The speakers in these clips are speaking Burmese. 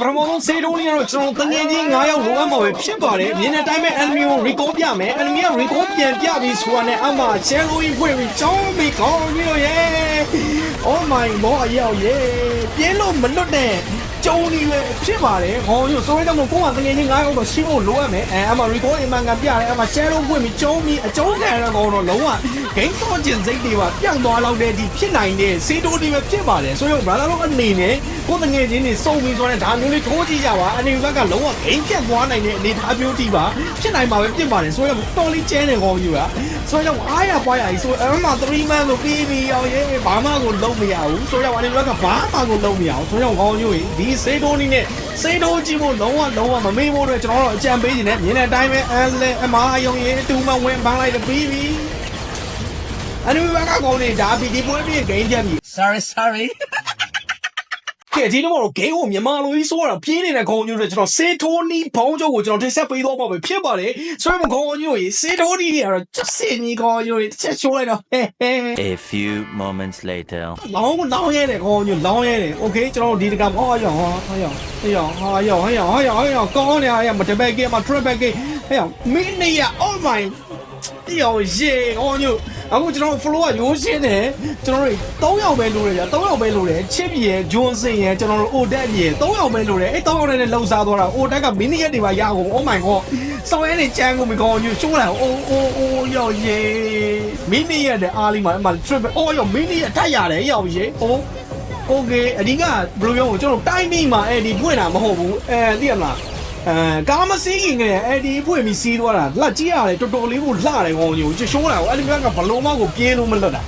ပထမဆုံးစေတုံးလေးကတော့ကျွန်တော်တငယ်ချင်း9ယောက်လိုအပ်မှာပဲဖြစ်ပါတယ်မြင်တဲ့အတိုင်းပဲ enemy ကို recall ပြမယ် enemy က recall ပြန်ပြပြီးဆိုတာနဲ့အမှ share လို့ဖွင့်ပြီးကြောင်းပြီးကောင်းပြီးတော့ yeah oh my god အရောက် yeah ပြင်းလို့မလွတ်တဲ့ ကျုံနေပဲဖြစ်ပါတယ်ဟောရို့ဆိုရဲကြောင့်မို့ကိုယ်ကတငယ်ချင်း9ယောက်တော့ရှိဖို့လိုအပ်မယ်အဲအမှ recall အမှန်ကန်ပြတယ်အမှ share လို့ဖွင့်ပြီးကျုံပြီးအကျုံးခံရတော့ကောင်တော့လုံးဝ game တော့ကျင်စိတ်တွေပါပြောင်းသွားလောက်တဲ့ဒီဖြစ်နိုင်တဲ့စေတိုးတွေပဲဖြစ်ပါတယ်ဆိုတော့ brother တို့အနေနဲ့ကိုယ်တငယ်ချင်းတွေစုံပြီးဆိုတော့ဒါမျိုးလေးထိုးကြည့်ကြပါအနေဘက်ကလုံးဝ game ပြတ်သွားနိုင်တဲ့အနေအထားမျိုးတိပါဖြစ်နိုင်မှာပဲဖြစ်ပါတယ်ဆိုတော့တော်လေးကျဲနေကောင်းယူတာဆိုတော့အားရပွားရည်ဆိုအမှ3 man ကိုပြီးပြီးအောင်ရေးဘာမှကိုလုံးမရဘူးဆိုတော့အနေဘက်ကဘာမှကိုလုံးမရအောင်ဆိုတော့ကောင်းယူဒီစေတိုးနည်းနဲ့စေတိုးကြည့်ဖို့လုံးဝလုံးဝမမေ့ဖို့အတွက်ကျွန်တော်တို့အကြံပေးနေတယ်မြင်တဲ့အတိုင်းပဲအဲလဲအမအယုံရေးတူမဝင်ပန်းလိုက်ပြီးပြီးအနူဘကကောင်းနေတာဗီဒီပွဲပြီးဂိမ်းပြပြီ sorry sorry ကဲဒီနေ့ကတော့ game ကိုမြန်မာလိုကြီးစိုးရတာပြင်းနေတဲ့ခေါင်းညိုတွေကျွန်တော်စေထိုးနီးဘောင်းချုပ်ကိုကျွန်တော်တင်ဆက်ပေးတော့မှာပဲဖြစ်ပါတယ်ဆိုတော့ခေါင်းညိုကြီးစေထိုးနီးတွေကတော့ချက်စင်ကြီးခေါင်းညိုတွေတစ်ချက်ရှိုးလိုက်တော့ A few moments later လောင်းလောင်းရဲတယ်ခေါင်းညိုလောင်းရဲတယ် okay ကျွန်တော်ဒီတကဟောရောဟောရောဟောရောဟောရောဟောရောဟောရောဟောရောကောင်းနေရမတပက်ကဲမထရက်ပက်ကဲဟောရောမင်းနေရ oh my ဒီအောင်ရေခေါင်းညို အခုကျွန်တော် flow ကရိုးရှင်းတယ်ကျွန်တော်တို့3ယောက်ပဲလိုတယ်ဗျာ3ယောက်ပဲလိုတယ်ချစ်ပြေဂျွန်စင်ရယ်ကျွန်တော်တို့ ODAT ပြေ3ယောက်ပဲလိုတယ်အဲ့3ယောက်နဲ့လှုပ်ရှားသွားတာ ODAT ကမင်းရက်တွေပါရအောင် oh my god စောင်းရဲနေချမ်းကုန်ပြီကောညို့ရှိုးလာအိုးအိုးအိုးယောရေမင်းရက်တဲ့အားလေးမှာအမှ trip အော်ယောမင်းရက်ထက်ရတယ်ယောရေအိုး โอเคအဓိကဘယ်လိုပြောမလဲကျွန်တော် timing မှာအဲ့ဒီဖွင့်တာမဟုတ်ဘူးအဲသိရမလား အဲကားမစီးခင်ကလေးအဲ့ဒီဖွင့်ပြီးစီးသွားတာလက်ကြည့်ရတယ်တော်တော်လေးကိုလှတယ်ကောင်ကြီးကိုချရှိုးတာကိုအဲ့ဒီဘက်ကဘလုံးမောက်ကိုပြေးလို့မလွတ်တာ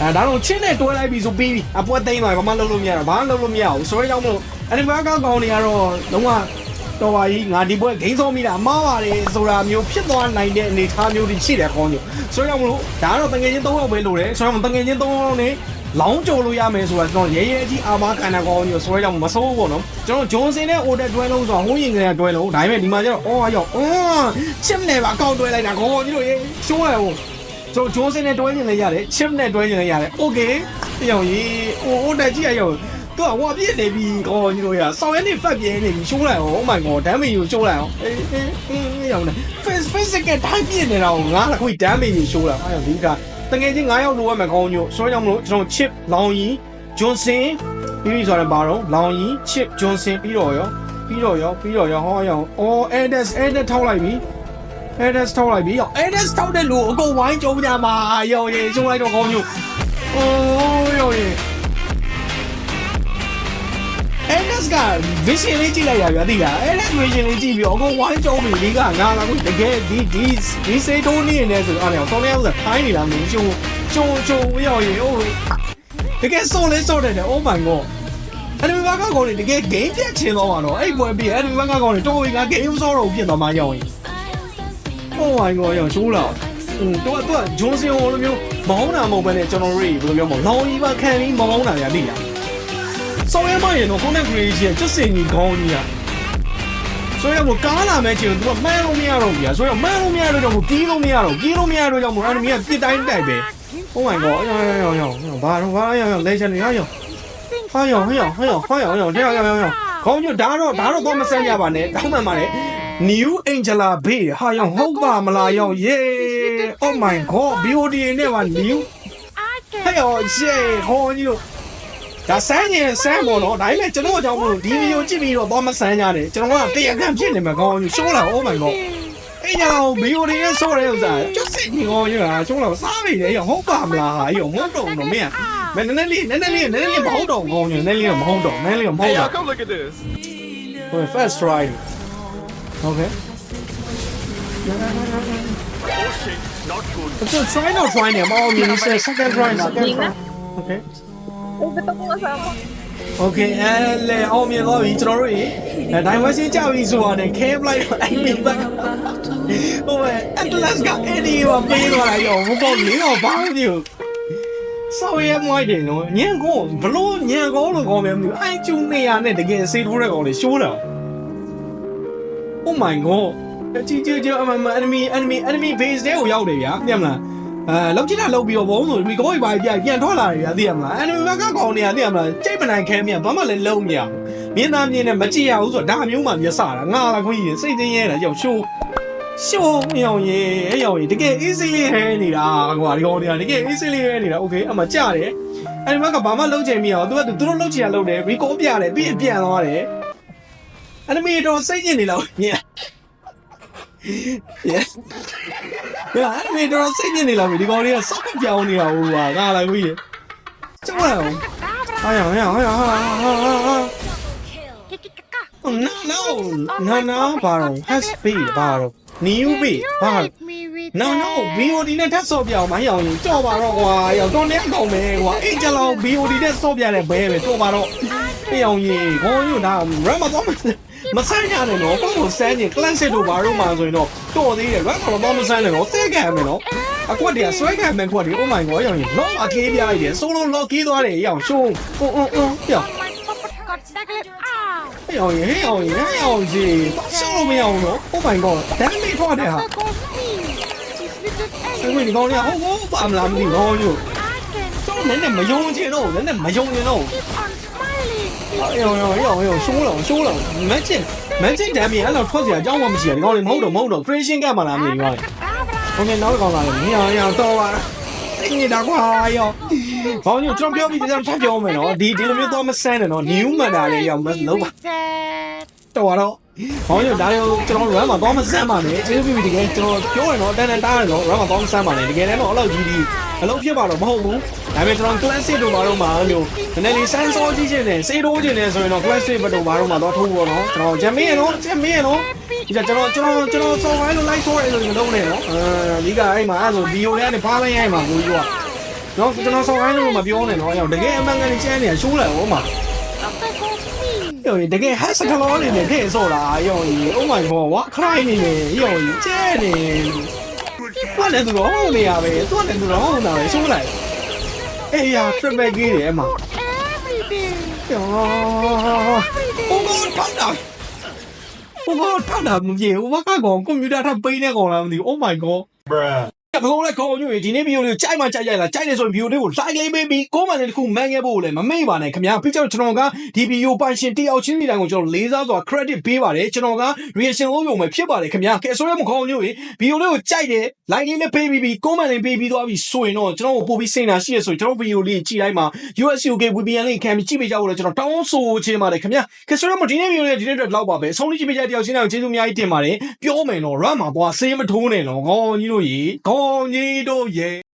အဲဒါတော့ချင်းနဲ့တွဲလိုက်ပြီးဆိုပြီးပြီအပွဲသိမ်းသွားပြီဘာမှလုပ်လို့မရတော့ဘာမှလုပ်လို့မရဘူးဆိုရဲကြောင့်မလို့အဲ့ဒီဘက်ကကောင်တွေကတော့လုံးဝတော်ပါကြီးငါဒီပွဲဂိမ်းစောမိတာအမားပါတယ်ဆိုတာမျိုးဖြစ်သွားနိုင်တဲ့အနေအထားမျိုးတွေရှိတယ်ကောင်းကြီးဆိုရဲကြောင့်မလို့ဒါကတော့တငယ်ချင်း၃ယောက်ပဲလို့တယ်ဆိုတော့တငယ်ချင်း၃ယောက်နဲ့ လောင်းကြိုလို့ရမယ်ဆိုတာကျွန်တော်ရဲရဲကြီးအာမခံတာကောင်းကြီးဆွဲကြောင်မစိုးဘူးပေါ့နော်ကျွန်တော်ဂျွန်စင်နဲ့အိုတက်တွဲလုံးဆိုတာဟိုးရင်ကလေးတွဲလုံးဒါပေမဲ့ဒီမှာကျတော့အော်ရောက်အော်ချစ်နဲ့ပါကောက်တွဲလိုက်တာကောင်းကြီးတို့ရေရှိုးရအောင်ကျွန်တော်ဂျွန်စင်နဲ့တွဲရင်လည်းရတယ်ချစ်နဲ့တွဲရင်လည်းရတယ်โอเคပြောင်းကြီးအိုအိုတက်ကြီးရရောက်သူကဟိုပြည့်နေပြီကောင်းကြီးတို့ရဆောင်းရဲနေဖက်ပြင်းနေပြီရှိုးလိုက်အောင် oh my god ဒမ်းမီကိုရှိုးလိုက်အောင်အေးအေးအေးရောက်နေ face physical တိုင်းပြင်းနေတာကိုငါကခွေဒမ်းမီကိုရှိုးလိုက်အဲ့ဒါဒီက တငယ်ချင်း9ယောက်လိုရမယ်ကောင်းညို့ဆိုတော့ကြောင့်မလို့ကျွန်တော် chip လောင်ရင်ဂျွန်စင်ပြီးပြီဆိုတော့ဘာတော့လောင်ရင် chip ဂျွန်စင်ပြီးတော့ရောပြီးတော့ရောပြီးတော့ရောဟောရောအော် Ades Ades ထောက်လိုက်ပြီ Ades ထောက်လိုက်ပြီရော Ades ထောက်တဲ့လူအကုန်ဝိုင်းကြုံကြမှာရောရေကျုံလိုက်တော့ကောင်းညို့အိုးရောရေ Ades က vision လေးကြည့်လိုက်ရပြီအသိလား Ades vision လေးကြည့်ပြီးအကုန်ဝိုင်းကြုံပြီဒီကငါလာခုတကယ်ဒီဒီဒီစေတိုးနေနေဆိုတော့အဲ့တော့ဆောင်းနေအောင်ဆိုထိုင်းနေလားမင်းကျုံကျုံကျုံရောရေအိုးတကယ်စောလဲစောတယ်တဲ့ Oh my god အဲ့ဒီဘက်ကကောင်နေတကယ် game ပြတ်ချင်တော့မှာတော့အဲ့ပွဲပြီးအဲ့ဒီဘက်ကကောင်နေတော်ပြီငါ game စောတော့ပြင်သွားမှရောက်ရင် Oh my god ရောရှိုးလာอืมတော့တော့ဂျွန်စင်ဟိုလိုမျိုးမောင်းတာမဟုတ်ဘဲနဲ့ကျွန်တော်တို့ဘယ်လိုပြောမလဲလောင်ကြီးပါခံပြီးမောင်းတာညာသိလား စောင်းရမရင်တော့ content creation ကျစင်ကြီးခေါင်းကြီးอ่ะဆိုရမို့ကားလာမဲ့ချင်းသူကမှန်းလို့မရတော့ဘူးကြာဆိုရမှန်းလို့မရတော့ကြောင့်မို့ကြီးလို့မရတော့ကြီးလို့မရတော့ကြောင့်မို့အဲ့ဒီမြကပြစ်တိုင်းတိုက်ပဲ Oh my god ရောရောရောရောဘာတော့ဘာရောရော legend ရောရောဟာရောဟရောဟရောဟရောရောရောရောရောရောခေါင်းညဒါတော့ဒါတော့တော့မဆန်းကြပါနဲ့တောင်းမှန်ပါလေ New Angela Bay ဟာရောဟုတ်ပါမလားရော yeah Oh my god BOD နဲ့ပါ new ဟဲ့ရော yeah ခေါင်းည ဒါဆန်းရင်ဆန်းပေါ်တော့ဒါပေမဲ့ကျွန်တော်ကြောင့်မလို့ဒီဗီဒီယိုကြည့်ပြီးတော့တော့မဆန်းကြတယ်ကျွန်တော်ကတရားခံဖြစ်နေမှာခေါင်းညရှိုးလာ Oh my god အဲ့ကြောင့်ဗီဒီယိုတွေနဲ့ဆော့တဲ့ဥစ္စာကျွတ်စစ်နေကောင်းရတာကျုံးတော့စားပြီလေဟုတ်ပါမလားဟာရောမဟုတ်တော့တော့မင်းမင်းနည်းနည်းလေးနည်းနည်းလေးနည်းနည်းလေးမဟုတ်တော့ကောင်းညနည်းနည်းလေးမဟုတ်တော့နည်းနည်းလေးမဟုတ် Hey, တော့ y'all, come look at this. ဟို first try okay Oh shit, not good. so try not try နေမအောင်မြင်စ second try second try okay Ube to mo kasama. okay အဲလေအောင်မြင်တော့ပြီကျွန်တော်တို့ရေအဲဒိုင်ဝမ်ရှင်းကြပြီဆိုတာနဲ့ cam လိုက်တော့အဲ့ဒီဘက်ဟိုပဲ atlas ကအဲ့ဒီဘာပေးသွားတာရောမပေါ့လေတော့ဘာလို့ဒီဆောက်ရဲမွိုက်တယ်နော်ညံကောဘလို့ညံကောလို့ကောင်းမယ်မသိဘူးအိုင်ကျူနေရနဲ့တကယ်စေးထိုးတဲ့ကောင်လေးရှိုးတာ Oh my god ကြည့်ကြည့်ကြည့်အမမ enemy enemy enemy base တဲ့ကိုရောက်တယ်ဗျာသိရမလား အဲလောက်ချင်တာလောက်ပြီးတော့ဘုံဆို recall ပြပြန်ပြန်ထွက်လာတယ်ဗျာသိရမလား enemy ဘက်ကကောင်တွေကသိရမလားကြိတ်မနိုင်ခဲမြန်ဘာမှလည်းလုံးမရဘူးမင်းသားမြင်နဲ့မကြည့်ရဘူးဆိုတော့ဒါမျိုးမှမျက်စတာငါလာခွင့်ရင်စိတ်သိရဲတာကြောက်ရှိုးရှိုးမြောင်ရေအဲ့ရောင်ရေတကယ် easy လေးဟဲနေတာကွာဒီကောင်တွေကတကယ် easy လေးဟဲနေတာ okay အမှကြတယ်အဲ့ဒီမှာကဘာမှလုံးချင်မရအောင်သူကသူတို့လုံးချင်ရလုံးတယ် recall ပြတယ်ပြီးအပြန်သွားတယ်အဲ့ဒီမီတော့စိတ်ညစ်နေလောက်မြင် yes ရအဲ့ဒီမီတော့စိတ်ညစ်နေလောက်ဒီကောင်တွေကစောက်ပြောင်းနေတာဟိုကငါလာခွင့်ရင်ကျောင်းအောင်ဟာရဟာရဟာရဟာဟာ Oh, no, no, no, no, ဘာတော့ has be ဘာတော့ new be ဘာတော့ no no BOD နဲ့ထပ်ဆော့ပြအောင်မဟအောင်ရင်ကြော့ပါတော့ကွာရောတော့နေအောင်မယ်ကွာအေးကြလောင် BOD နဲ့ဆော့ပြတဲ့ဘဲပဲတော့ပါတော့အေးအောင်ရင်ခေါင်းယူတာ RAM မတော့မ ဆန်းရနဲ့နော်ဘာလို့ဆန်းရင် classic တို့ဘာလို့မှဆိုရင်တော့တော်သေးတယ် RAM ကတော့မဆန်းနဲ့နော်သဲကံမယ်နော်အကွက်တည်းဆွဲကံမယ်ကွက်တည်း oh my god ရောင်ရင်တော့အကေးပြလိုက်တယ် solo lock ကြီးသွားတယ်ရောင်ရှုံးအွန်းအွန်းအွန်းပြောဟဲ့အောင်ရေဟဲ့အောင်ရေဟဲ့အောင်ရေရှောင်းလို့မရအောင်နော် Oh my god ဒါမေးထွက်တယ်ဟာအဲ့ဒီကောင်လေးဟိုဟိုပါမလားမသိဘူးဟောညို့တော့နည်းနည်းမယုံချင်တော့နည်းနည်းမယုံချင်တော့ အေးအောင်ရောအေးအောင်ရောရှိုးလောင်ရှိုးလောင်မက်ချင်မက်ချင်တမ်းမြေအဲ့တော့ထွက်စရာအကြောင်းမှမရှိဘူးဒီကောင်လေးမဟုတ်တော့မဟုတ်တော့ creation ကမှလားမသိဘူးကောင်ဟိုငယ်နောက်ကောင်လာတယ်မြင်အောင်ရအောင်တော့ပါအင်းဒါကွာရောဘောင်းညို့ကျွန်တော်ပြောပြီးကျွန်တော်ထပ်ပြောမယ်နော်ဒီဒီလိုမျိုးတော့မဆန်းနဲ့နော် new matter လေးရောမလုံးပါတော်တော့ဟောညဒါရောကျွန်တော် run မှာတော့မစမ်းပါနဲ့ကျေးဇူးပြုပြီးတကယ်ကျွန်တော်ပြောရင်တော့တန်တန်တားရတော့ run မှာတော့မစမ်းပါနဲ့တကယ်လည်းတော့အဲ့လောက်ကြီးဒီ အလုပ်ဖြစ်ပါတော့မဟုတ်ဘူးဒါပေမဲ့ကျွန်တော် classic တို့ဘာတော့မှာလို့နည်းနည်းလေးစမ်းစောကြည့်ခြင်းနဲ့စေးတိုးခြင်းနဲ့ဆိုရင်တော့ classic ဘက်တို့ဘာတော့မှာတော့ထိုးပေါ့နော်ကျွန်တော်ဂျမင်းရနော်ဂျမင်းရနော်ဒီကကျွန်တော်ကျွန်တော်ကျွန်တော်စော်ဝိုင်းလို့ like ဆိုရဲလို့မလုပ်နဲ့နော်အဲဒီကအဲ့မှာအဲ့ဆို video လေးကနေဖားလိုက်ရိုက်မှာကိုကြီးကနော်ကျွန်တော်စော်ဝိုင်းလို့မပြောနဲ့နော်အဲ့တော့တကယ်အမှန်ကန်ကြီးချမ်းနေတာရှိုးလိုက်ဟောမှာယောတကယ်ဟက်စကလောနေနေတဲ့ဆိုတာယောကြီး Oh my god ဝါခရိုင်းနေနေယောကြီးကျဲနေ ဘာလဲသူတော့နေရပဲသူကလည်းသူတော့ဟိုနာပဲဆိုးလိုက်အေးရ triple gay တယ်အမယောဟိုကောထောက်တာဟိုကောထောက်တာမပြေဟိုဘကကောင်ကွန်ပျူတာထပ်ပိန်းနေကောင်လားမသိဘူး Oh my god ဘယ်လိုလဲခေါင်းညွှန်ဒီနေ့ဗီဒီယိုလေးကိုကြိုက်မှကြိုက်ရလားကြိုက်နေဆိုရင်ဗီဒီယိုလေးကို like လေးပေးပြီးကိုမန်လေးတစ်ခုမှန်ခဲ့ဖို့လည်းမမေ့ပါနဲ့ခင်ဗျာပြီးတော့ကျွန်တော်ကဒီဗီဒီယိုပိုင်ရှင်တယောက်ချင်းစီတိုင်းကိုကျွန်တော်လေးစားစွာ credit ပေးပါတယ်ကျွန်တော်က reaction လို့ရုံပဲဖြစ်ပါတယ်ခင်ဗျာကဲဆိုရမခေါင်းညွှန်ဗီဒီယိုလေးကိုကြိုက်တယ် like လေးလည်းပေးပြီးပြီးကိုမန်လေးပေးပြီးသွားပြီးဆိုရင်တော့ကျွန်တော်ကိုပို့ပြီးစိတ်နာရှိရဆိုရင်ကျွန်တော်ဗီဒီယိုလေးကြည့်လိုက်မှာ US UK VPN လေးခံပြီးကြည့်ပေးကြဖို့လည်းကျွန်တော်တောင်းဆိုချင်ပါတယ်ခင်ဗျာကဲဆိုရမဒီနေ့ဗီဒီယိုလေးဒီနေ့အတွက်လောက်ပါပဲအဆုံးလေးကြည့်ပေးကြတဲ့တယောက်ချင်းတိုင်းကိုကျေးဇူးအများကြီးတင်ပါတယ်ပြောမယ်နော် run မှာသွားဆေးမထိုးနဲ့နော်ခေါင်းကြီးတို့ရေခေါင်းကြီးတို့ရေ